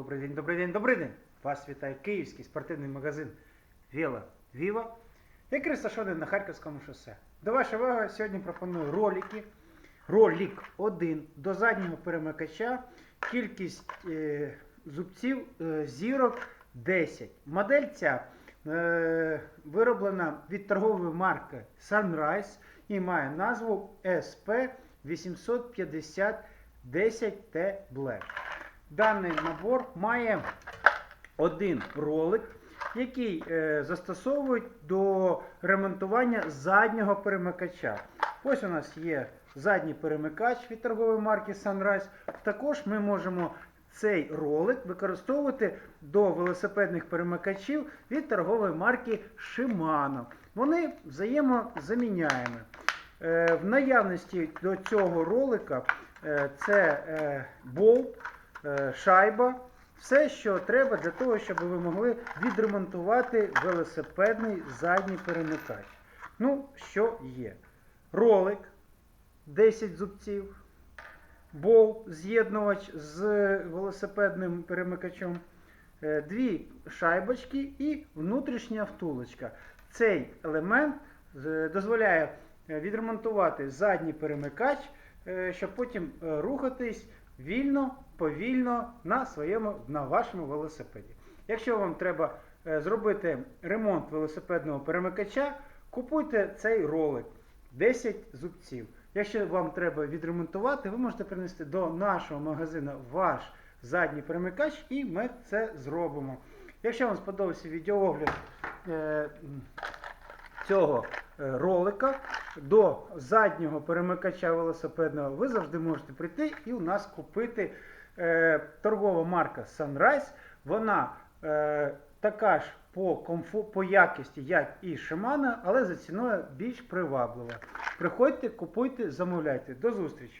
Добрий день, добрий день, добрий день! Вас вітає київський спортивний магазин Віла Віва, який розташований на Харківському шосе. До вашої уваги сьогодні пропоную ролики. Ролик 1 до заднього перемикача, кількість е, зубців е, зірок 10. Модель ця е, вироблена від торгової марки Sunrise і має назву SP850 10T Black. Даний набор має один ролик, який е, застосовують до ремонтування заднього перемикача. Ось у нас є задній перемикач від торгової марки Sunrise. Також ми можемо цей ролик використовувати до велосипедних перемикачів від торгової марки Shimano. Вони взаємозаміняємо. Е, В наявності до цього ролика е, це болт, шайба, все, що треба для того, щоб ви могли відремонтувати велосипедний задній перемикач. Ну, що є? Ролик 10 зубців, болт, з'єднувач з велосипедним перемикачем, е, дві шайбочки і внутрішня втулочка. Цей елемент дозволяє е, відремонтувати задній перемикач, е, щоб потім е, рухатись вільно, повільно на своєму на вашому велосипеді. Якщо вам треба е, зробити ремонт велосипедного перемикача, купуйте цей ролик 10 зубців. Якщо вам треба відремонтувати, ви можете принести до нашого магазину ваш задній перемикач і ми це зробимо. Якщо вам сподобався відеоогляд е, цього е, ролика до заднього перемикача велосипедного, ви завжди можете прийти і у нас купити е, торгова марка Sunrise. Вона е, така ж по, комфу, по якості, як і Shimano, але за ціною більш приваблива. Приходьте, купуйте, замовляйте. До зустрічі!